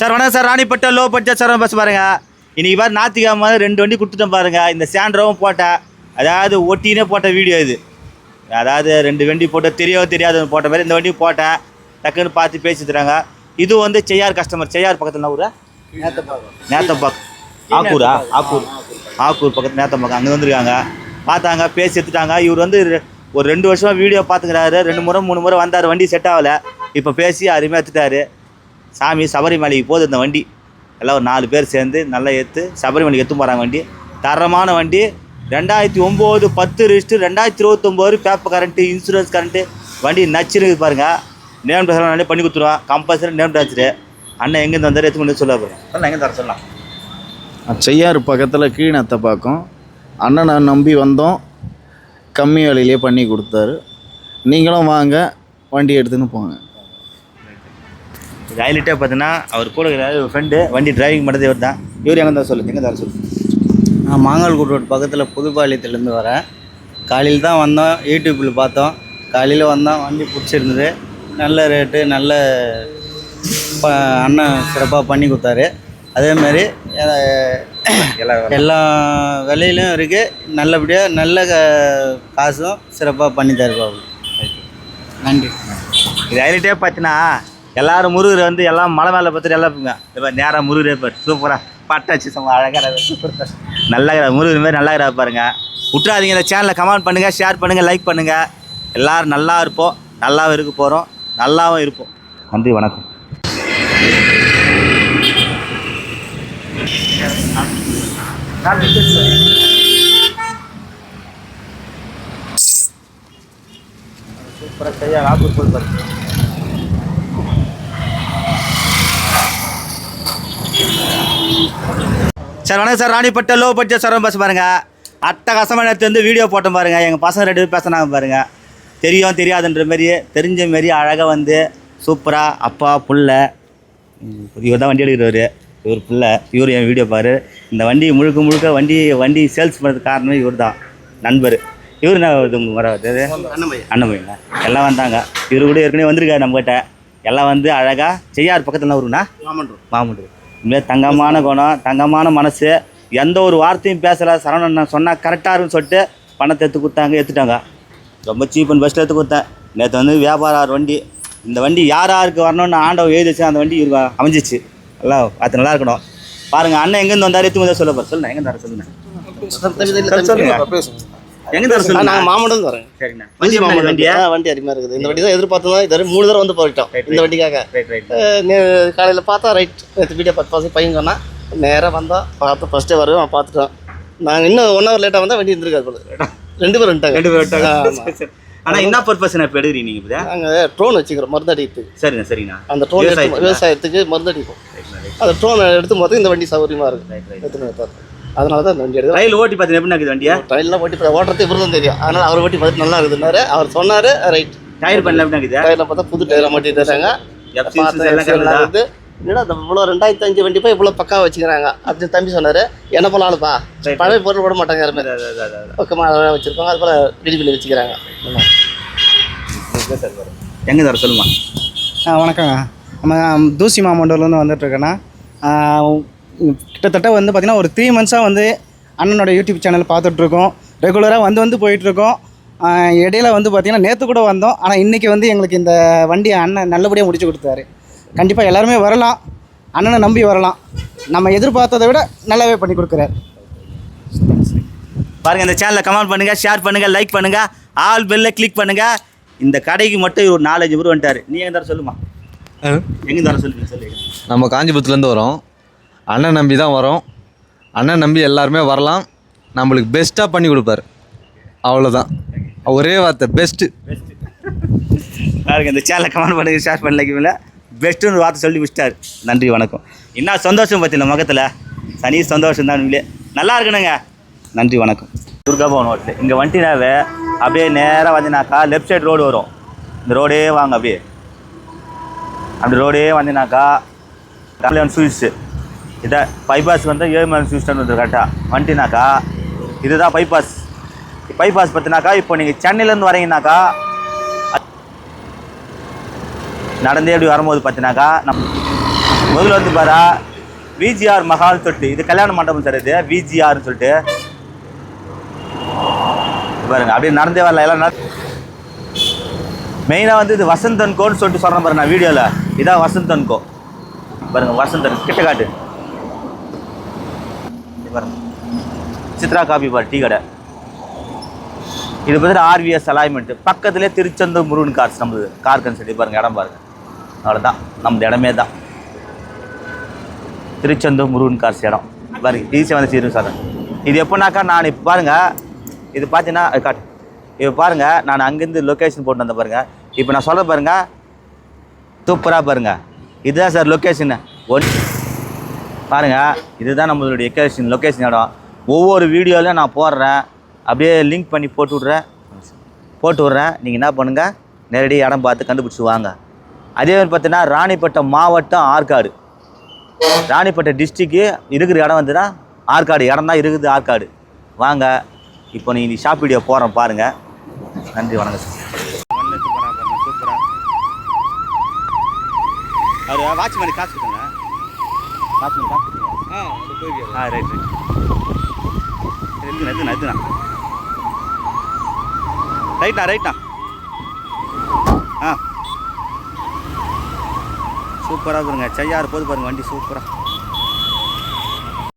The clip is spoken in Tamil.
சார் வணக்கம் sir. Ranipet low budget sir bus பாருங்க. இன்னைக்கு பாரு ஞாத்திக்கிழமை ரெண்டு வண்டி கொடுத்துட்டேன் பாருங்க. இந்த சாண்ட்ரவும் போட்டேன் அதாவது ஒட்டினே போட்ட வீடியோ இது. அதாவது ரெண்டு வண்டி போட்ட தெரியவோ தெரியாத போட்ட மாதிரி இந்த வண்டி போட்டேன் டக்குன்னு பார்த்து பேசி தராங்க. இது வந்து செய்யார் கஸ்டமர் செய்யார் பக்கத்தில் என்ன ஊரா? நேத்தம்பாக்கம். ஆக்கூரா? ஆக்கூர். ஆக்கூர் பக்கத்து நேத்தம்பாக்கம். அங்கே வந்திருக்காங்க. பார்த்தாங்க பேசி எடுத்துட்டாங்க. இவர் வந்து ரெ- ஒரு ரெண்டு வருஷமாக வீடியோ பார்த்துக்கிறாரு. ரெண்டு முறை மூணு முறை வந்தார். வண்டி செட் ஆகலை. இப்போ பேசி அருமையாக எடுத்துட்டாரு. சாமி சபரிமலைக்கு போகுது இந்த வண்டி. எல்லாம் ஒரு நாலு பேர் சேர்ந்து நல்லா ஏற்று சபரிமலைக்கு எடுத்து போகிறாங்க வண்டி. தரமான வண்டி. ரெண்டாயிரத்தி ஒம்பது பத்து ரிஜிஸ்டர் ரெண்டாயிரத்தி இருபத்தொம்போது பேப்பர் கரண்ட்டு இன்சூரன்ஸ் கரண்ட்டு வண்டி நச்சுருக்கு பாருங்க. நேம் ட்ரான்ஸ்ஃபர் பண்ணி கொடுத்துருவான். கம்பல்சரி நேம் ட்ரான்ஸ்ஃபரு அண்ணன் எங்கேருந்து வந்தார் எடுத்து கொண்டு சொல்ல போகிறேன் சொல்லலாம் எங்கே தர சொல்லலாம். செய்யார் பக்கத்தில் கீழத்தை பார்க்கும். அண்ணனை நம்பி வந்தோம். கம்மி விலையிலே பண்ணி கொடுத்தாரு. நீங்களும் வாங்க வண்டி எடுத்துன்னு போங்க. இது ஹைலைட்டே பார்த்தீங்கன்னா அவர் கூட இருக்கிற ஃப்ரெண்டு வண்டி டிரைவிங் பண்ணுறது இவர் தான். இவர் எங்கே தான் சொல்லு எங்கே தான் சொல்லு. நான் மாங்கால்கோட் ரோடு பக்கத்தில் புதுப்பாளையத்துலேருந்து வரேன். காலையில் தான் வந்தோம் யூடியூப்பில் பார்த்தோம். காலையில் வந்தோம் வண்டி பிடிச்சிருந்தது. நல்ல ரேட்டு நல்ல அண்ணன் சிறப்பாக பண்ணி கொடுத்தாரு. அதேமாரி எல்லா விலையிலும் இருக்குது நல்லபடியாக நல்ல காசும் சிறப்பாக பண்ணி தருவாங்க நன்றி. இது ஹைலைட்டே பார்த்தீங்கன்னா எல்லாரும் முருகர் வந்து எல்லாம் மலை மேலே பார்த்துட்டு எல்லாம் இப்போ நேராக முருகர் இருப்பார் சூப்பராக பட்டாச்சு சும்மா அழகாக நல்லா முருகர் மாதிரி நல்லா இருக்கிற பாருங்க. விட்றாதீங்க இந்த சேனலை கமெண்ட் பண்ணுங்கள் ஷேர் பண்ணுங்கள் லைக் பண்ணுங்கள் எல்லோரும் நல்லா இருப்போம். நல்லாவும் இருக்க போகிறோம் நல்லாவும் இருப்போம். நன்றி வணக்கம். சூப்பராக சரியாக ராப்பூர் போய் சார் வணக்கம் sir. Ranipet low budget sir bus பாருங்க. அட்டகாசமாக எடுத்து வந்து வீடியோ போட்டோம் பாருங்க. எங்கள் பசங்க ரெண்டு பேர் பேசினாங்க பாருங்க. தெரியும் தெரியாதுன்ற மாதிரி தெரிஞ்ச மாரி அழகாக வந்து சூப்பராக அப்பா புள்ள. இவர் தான் வண்டி எடுக்கிறவர். இவர் புள்ள. இவர் என் வீடியோ பாரு. இந்த வண்டி முழுக்க முழுக்க வண்டி வண்டி சேல்ஸ் பண்ணுறதுக்கு காரணமே இவர் தான். நண்பர். இவர் என்ன இது உங்க வர அண்ணமையா எல்லாம் வந்தாங்க. இவரு கூட ஏற்கனவே வந்திருக்காரு நம்மகிட்ட. எல்லாம் வந்து அழகாக செய்யார் பக்கத்தில் வருங்கண்ணா மாமூண்டு இனிமேல் தங்கமான குணம் தங்கமான மனசு எந்த ஒரு வார்த்தையும் பேசலை. சரவணன் நான் சொன்னால் கரெக்டாக இருக்குன்னு சொல்லிட்டு பணத்தை எடுத்து கொடுத்தாங்க எடுத்துட்டாங்க. ரொம்ப சீப் அண்ட் பெஸ்ட்டில் எடுத்து கொடுத்தேன். நேற்று வந்து வியாபாரம் வண்டி. இந்த வண்டி யார் யாருக்கு வரணும்னு ஆண்டவன் எழுதி வச்சு அந்த வண்டி அமைஞ்சிச்சு. எல்லாம் அது நல்லா இருக்கணும். பாருங்கள் அண்ணன் எங்கேருந்து வந்தார்? எடுத்து வந்து சொல்ல போகிற சொல்லுங்க எங்கே தர சொல்லுங்க. சொல்லுங்க எங்கே தர சொல்லுங்க? நாங்கள் மாமட்டம் சரிண்ணா வண்டி எப்படி வண்டியா? வண்டி அருமையாக இருக்குது. இந்த வண்டி தான் எதிர்பார்த்தோம். இது வரைக்கும் மூணு தடவை வந்து போயிட்டோம். இந்த. வண்டிக்காக. காலையில் பார்த்தா ரைட் நேற்று வீடியோ பார்த்து பார்த்து பையன் சொன்னால் நேராக வந்தோம் பார்த்து ஃபஸ்ட்டே வருவோம் பார்த்துட்டோம் நாங்கள் இன்னும் ஒன் ஹவர் லேட்டாக வந்தால் வண்டி இருந்திருக்காது போல ரெண்டு பேரும் வந்துட்டாங்க. ரெண்டு. ஆனால் என்ன பர்பஸ் இப்போ எடுக்கிறீங்க நீங்கள் இப்போ? நாங்கள் ட்ரோன் வச்சுக்கிறோம் மருந்து அடிக்கிறதுக்கு சரிண்ணா சரிண்ணா. அந்த ட்ரோன் விவசாயத்துக்கு. விவசாயத்துக்கு மருந்து அடிப்போம். அந்த ட்ரோன் எடுத்து போது இந்த வண்டி சௌகரியமாக இருக்கும் எடுத்துன்னு பார்த்து. அதனால தான் இந்த வண்டி எடுக்கிறோம். ரயில் ஓட்டி பார்த்தீங்கன்னா எப்படி இருக்குது வண்டியா? ட்ரெயினில் ஓட்டி ஓட்டுறது இவரு தான் தெரியும். அதனால் அவர் ஓட்டி பார்த்துட்டு நல்லா இருக்குதுன்னாரு அவர் சொன்னார் ரைட் டயர் பண்ணல எப்படி இருக்குது டயரில் பார்த்தா புது டயரை மாட்டி தராங்க. என்னடா இவ்வளோ ரெண்டாயிரத்தி அஞ்சு வண்டி போய் இவ்வளோ பக்கா வச்சுக்கிறாங்க? அப்படின்னு தம்பி சொன்னார். என்ன பண்ணலாம்ப்பா Right. பழைய பொருள் போட மாட்டாங்க யாருமே. பக்கமாக வச்சுருக்கோங்க அது போல் ரெடி பண்ணி வச்சுக்கிறாங்க. எங்கே தர சொல்லுமா. ஆ வணக்கங்க. நம்ம தூசி மாமண்டூர்லேருந்து வந்துட்டுருக்கேண்ணா கிட்டத்தட்ட வந்து பார்த்திங்கன்னா ஒரு த்ரீ மந்த்ஸாக வந்து அண்ணனோட யூடியூப் சேனல் பார்த்துட்ருக்கோம். ரெகுலராக வந்து வந்து போயிட்டுருக்கோம் இடையில வந்து பார்த்திங்கன்னா நேற்று கூட வந்தோம். ஆனால் இன்றைக்கி வந்து எங்களுக்கு இந்த வண்டியை அண்ணன் நல்லபடியாக முடிச்சு கொடுத்தாரு. கண்டிப்பாக எல்லாருமே வரலாம். அண்ணனை நம்பி வரலாம். நம்ம எதிர்பார்த்ததை விட நல்லாவே பண்ணி கொடுக்குறாரு. பாருங்க இந்த சேனலை கமெண்ட் பண்ணுங்க ஷேர் பண்ணுங்க லைக் பண்ணுங்க ஆல் பெல்ல கிளிக் பண்ணுங்க. இந்த கடைக்கு மட்டும் ஒரு நாலஞ்சு பேர் வந்துட்டாரு. நீ எங்க தர சொல்லுமா எங்க தர சொல்லுங்க சொல்லு நம்ம காஞ்சிபுரத்துலேருந்து வரோம். அண்ணன் நம்பி தான் வரோம். அண்ணன் நம்பி எல்லாருமே வரலாம். நம்மளுக்கு பெஸ்ட்டாக பண்ணி கொடுப்பாரு. அவ்வளோதான் ஒரே வார்த்தை பெஸ்ட்டு பாருங்க இந்த சேனலை கமெண்ட் பண்ணி ஷேர் பண்ண லைக் பெஸ்ட்டுன்னு வார்த்தை சொல்லி முடிச்சிட்டார். நன்றி வணக்கம். என்ன சந்தோஷம் பற்றின முகத்தில்? சனி சந்தோஷம் தான் உங்களே நல்லா இருக்கணுங்க. நன்றி வணக்கம். துர்கா பவன் ஹோட்டல். இங்கே வண்டினாவே அப்படியே நேராக வந்தினாக்கா லெஃப்ட் சைடு ரோடு வரும். இந்த ரோடே வாங்க அப்படியே. அந்த ரோடே வந்தினாக்கா கல்யாண் ஸ்வீட்ஸு இதை பைபாஸ் வந்து ஏழுமலை ஸ்வீட்ஸ் வந்து கரெக்டாக வந்துட்டினாக்கா இதுதான் பைபாஸ் பைபாஸ் பார்த்தினாக்கா இப்போ நீங்கள் சென்னையிலேருந்து வரீங்கனாக்கா நடந்தே அப்படி வரும்போது பார்த்தினாக்கா நம்ம முதல்ல வந்து பாரா விஜிஆர் மஹால் தொட்டு இது கல்யாண மண்டபம் சார் இது விஜிஆர்னு சொல்லிட்டு. பாருங்க அப்படியே நடந்தே வரல எல்லாம் மெயினாக வந்து இது வசந்தன் கோன்னு சொல்லிட்டு சொல்கிறேன் பாருங்க நான் வீடியோவில் இதான் வசந்தன் கோ. பாருங்க வசந்தன் கிட்ட காட்டு சித்ரா காபி பார் டீ கடை. இது பார்த்தீங்கன்னா ஆர்விஎஸ் அலைன்மெண்ட் பக்கத்துலேயே திருச்செந்தூர் முருகன் கார்ஸ் நம்மளுது கார் கன்சல்டி பாருங்க இடம் பாருங்க. அவ்வளோதான் நம்ம இடமே தான். திருச்செந்தூர் முருகன் கார்ஸ் இடம். பாருங்க டிசி வந்து சீரும் சார் இது எப்போனாக்கா நான் இப்போ பாருங்க இது பார்த்தீங்கன்னா அது காட்டு. இப்போ பாருங்க நான் அங்கேருந்து லொக்கேஷன் போட்டு வந்தேன் பாருங்க. இப்போ நான் சொல்ல பாருங்க சூப்பராக பாருங்க. இதுதான் சார் லொக்கேஷன் ஒன் பாருங்கள் இதுதான் நம்மளுடைய லொக்கேஷன் லொக்கேஷன் இடம். ஒவ்வொரு வீடியோலையும் நான் போடுறேன். அப்படியே லிங்க் பண்ணி போட்டு விட்றேன். போட்டு விட்றேன். நீங்கள் என்ன பண்ணுங்கள் நேரடியாக இடம் பார்த்து கண்டுபிடிச்சி வாங்க. அதே மாதிரி பார்த்தீங்கன்னா ராணிப்பட்டம் மாவட்டம் ஆற்காடு. ராணிப்பேட்டை டிஸ்ட்ரிக்கு இருக்கிற இடம் வந்துன்னா ஆற்காடு. இடம் தான் இருக்குது ஆற்காடு. வாங்க இப்போ நீ ஷாப் வீடியோ போகிறோம் பாருங்கள் நன்றி வணக்கம் சூப்பராக அவர் வாட்ச்மேன் காசு வாட்ச்மேன் காசு கொடுங்க ஆ ரைட் ரைட் எதுனா எதுனா ரைட்ண்ணா ரைட்ண்ணா ஆ. சூப்பராக பாருங்க செய்யாறு போது பாருங்க வண்டி சூப்பராக